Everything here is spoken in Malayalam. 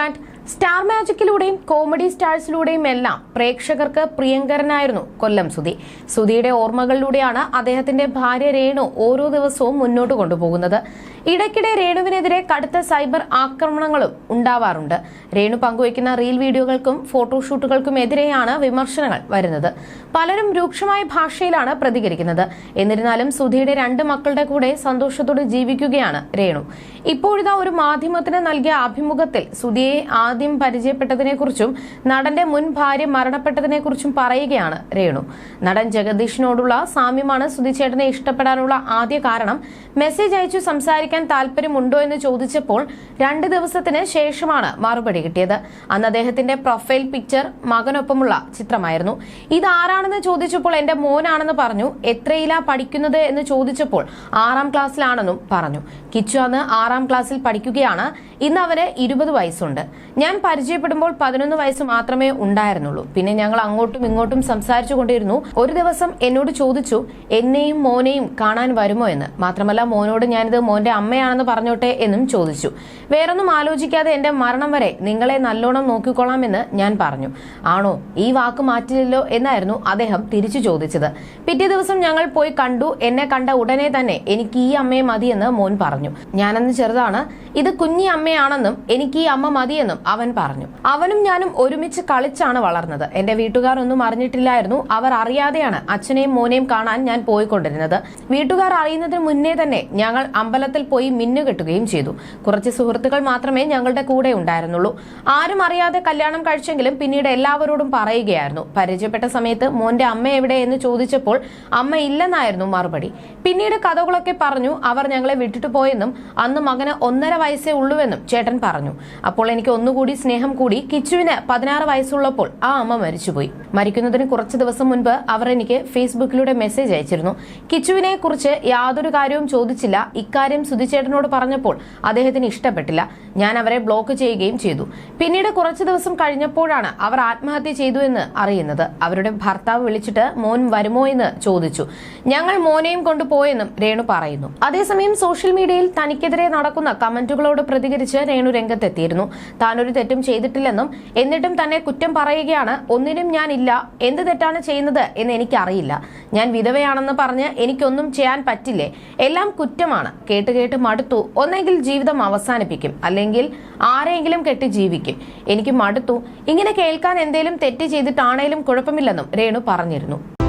brand മ്യൂസിക്കിലൂടെയും കോമഡി സ്റ്റാഴ്സിലൂടെയും എല്ലാം പ്രേക്ഷകർക്ക് പ്രിയങ്കരനായിരുന്നു കൊല്ലം സുധി. സുധിയുടെ ഓർമ്മകളിലൂടെയാണ് അദ്ദേഹത്തിന്റെ ഭാര്യ രേണു ഓരോ ദിവസവും മുന്നോട്ട് കൊണ്ടുപോകുന്നത്. ഇടയ്ക്കിടെ രേണുവിനെതിരെ കടുത്ത സൈബർ ആക്രമണങ്ങളും ഉണ്ടാവാറുണ്ട്. രേണു പങ്കുവയ്ക്കുന്ന റീൽ വീഡിയോകൾക്കും ഫോട്ടോഷൂട്ടുകൾക്കും എതിരെയാണ് വിമർശനങ്ങൾ വരുന്നത്. പലരും രൂക്ഷമായ ഭാഷയിലാണ് പ്രതികരിക്കുന്നത്. എന്നിരുന്നാലും സുധിയുടെ രണ്ട് മക്കളുടെ കൂടെ സന്തോഷത്തോടെ ജീവിക്കുകയാണ് രേണു. ഇപ്പോഴിതാ ഒരു മാധ്യമത്തിന് നൽകിയ അഭിമുഖത്തിൽ സുധിയെ ആദ്യം പരിചയപ്പെട്ടതിനെക്കുറിച്ചും നടന്റെ മുൻ ഭാര്യ മരണപ്പെട്ടതിനെക്കുറിച്ചും പറയുകയാണ് രേണു. നടൻ ജഗദീഷിനോടുള്ള സാമ്യമാണ് സുധിച്ചേട്ടനെ ഇഷ്ടപ്പെടാനുള്ള ആദ്യ കാരണം. മെസ്സേജ് അയച്ചു സംസാരിക്കാൻ താല്പര്യമുണ്ടോ എന്ന് ചോദിച്ചപ്പോൾ രണ്ട് ദിവസത്തിന് ശേഷമാണ് മറുപടി കിട്ടിയത്. അന്ന് അദ്ദേഹത്തിന്റെ പ്രൊഫൈൽ പിക്ചർ മകനൊപ്പമുള്ള ചിത്രമായിരുന്നു. ഇതാരാണെന്ന് ചോദിച്ചപ്പോൾ എന്റെ മോനാണെന്ന് പറഞ്ഞു. എത്രയിലാ പഠിക്കുന്നത് എന്ന് ചോദിച്ചപ്പോൾ ആറാം ക്ലാസ്സിലാണെന്നും പറഞ്ഞു. കിച്ചു അന്ന് ആറാം ക്ലാസ്സിൽ പഠിക്കുകയാണ്. ഇന്ന് അവന് ഇരുപത് വയസ്സുണ്ട്. ഞാൻ പരിചയപ്പെടുമ്പോൾ പതിനൊന്ന് വയസ്സ് മാത്രമേ ഉണ്ടായിരുന്നുള്ളൂ. പിന്നെ ഞങ്ങൾ അങ്ങോട്ടും ഇങ്ങോട്ടും സംസാരിച്ചു കൊണ്ടിരുന്നു. ഒരു ദിവസം എന്നോട് ചോദിച്ചു എന്നെയും മോനെയും കാണാൻ വരുമോ എന്ന്? മാത്രമല്ല മോനോട് ഞാനിത് മോന്റെ അമ്മയാണെന്ന് പറഞ്ഞോട്ടെ എന്നും ചോദിച്ചു. വേറൊന്നും ആലോചിക്കാതെ എന്റെ മരണം വരെ നിങ്ങളെ നല്ലോണം നോക്കിക്കൊള്ളാമെന്ന് ഞാൻ പറഞ്ഞു. ആണോ? ഈ വാക്ക് മാറ്റില്ലല്ലോ? എന്നായിരുന്നു അദ്ദേഹം തിരിച്ചു ചോദിച്ചത്. പിറ്റേ ദിവസം ഞങ്ങൾ പോയി കണ്ടു. എന്നെ കണ്ട ഉടനെ തന്നെ എനിക്ക് ഈ അമ്മയെ മതിയെന്ന് മോൻ പറഞ്ഞു. ഞാനന്ന് ചെറുതാണ്. ഇത് കുഞ്ഞി അമ്മയാണെന്നും എനിക്ക് ഈ അമ്മ മതിയെന്നും അവൻ പറഞ്ഞു. അവനും ഞാനും ഒരുമിച്ച് കളിച്ചാണ് വളർന്നത്. എന്റെ വീട്ടുകാർ ഒന്നും അറിഞ്ഞിട്ടില്ലായിരുന്നു. അവർ അറിയാതെയാണ് അച്ഛനെയും മോനെയും കാണാൻ ഞാൻ പോയിക്കൊണ്ടിരുന്നത്. വീട്ടുകാർ അറിയുന്നതിന് മുന്നേ തന്നെ ഞങ്ങൾ അമ്പലത്തിൽ പോയി മിന്നു കെട്ടുകയും ചെയ്തു. കുറച്ച് സുഹൃത്തുക്കൾ മാത്രമേ ഞങ്ങളുടെ കൂടെ ഉണ്ടായിരുന്നുള്ളൂ. ആരും അറിയാതെ കല്യാണം കഴിച്ചെങ്കിലും പിന്നീട് എല്ലാവരോടും പറയുകയായിരുന്നു. പരിചയപ്പെട്ട സമയത്ത് മോന്റെ അമ്മ എവിടെ എന്ന് ചോദിച്ചപ്പോൾ അമ്മ ഇല്ലെന്നായിരുന്നു മറുപടി. പിന്നീട് കഥകളൊക്കെ പറഞ്ഞു അവർ ഞങ്ങളെ വിട്ടിട്ട് പോയെന്നും അന്ന് മകന് ഒന്നര വയസ്സേ ഉള്ളൂവെന്നും ചേട്ടൻ പറഞ്ഞു. അപ്പോൾ എനിക്ക് ഒന്നുകൂടി സ്നേഹം കൂടി കിച്ചുവിന് പതിനാറ് വയസ്സുള്ളപ്പോൾ ആ അമ്മ മരിച്ചുപോയി. മരിക്കുന്നതിന് കുറച്ച് ദിവസം മുൻപ് അവർ എനിക്ക് ഫേസ്ബുക്കിലൂടെ മെസ്സേജ് അയച്ചിരുന്നു. കിച്ചുവിനെ കുറിച്ച് യാതൊരു കാര്യവും ചോദിച്ചില്ല. ഇക്കാര്യം സുധിച്ചേട്ടനോട് പറഞ്ഞപ്പോൾ അദ്ദേഹത്തിന് ഇഷ്ടപ്പെട്ടില്ല. ഞാൻ അവരെ ബ്ലോക്ക് ചെയ്യുകയും ചെയ്തു. പിന്നീട് കുറച്ച് ദിവസം കഴിഞ്ഞപ്പോഴാണ് അവർ ആത്മഹത്യ ചെയ്തു എന്ന് അറിയുന്നത്. അവരുടെ ഭർത്താവ് വിളിച്ചിട്ട് മോൻ വരുമോ? എന്ന് ചോദിച്ചു. ഞങ്ങൾ മോനെയും കൊണ്ടുപോയെന്നും രേണു പറയുന്നു. അതേസമയം സോഷ്യൽ മീഡിയയിൽ തനിക്കെതിരെ നടക്കുന്ന കമന്റുകളോട് പ്രതികരിച്ച് രേണു രംഗത്തെത്തിയിരുന്നു. താനൊരു തെറ്റും ചെയ്തിട്ടില്ലെന്നും എന്നിട്ടും തന്നെ കുറ്റം പറയുകയാണ് ഒന്നിനും ഞാൻ ഇല്ല എന്ത് തെറ്റാണ് ചെയ്യുന്നത് എന്ന് എനിക്കറിയില്ല. ഞാൻ വിധവയാണെന്ന് പറഞ്ഞ് എനിക്കൊന്നും ചെയ്യാൻ പറ്റില്ലേ? എല്ലാം കുറ്റമാണ്. കേട്ട് കേട്ട് മടുത്തു. ഒന്നെങ്കിൽ ജീവിതം അവസാനിപ്പിക്കും. അല്ലെങ്കിൽ ആരെങ്കിലും കെട്ടി ജീവിക്കും. എനിക്ക് മടുത്തു. ഇങ്ങനെ കേൾക്കാൻ എന്തേലും തെറ്റ് ചെയ്തിട്ടാണേലും കുഴപ്പമില്ലെന്നും രേണു പറഞ്ഞിരുന്നു.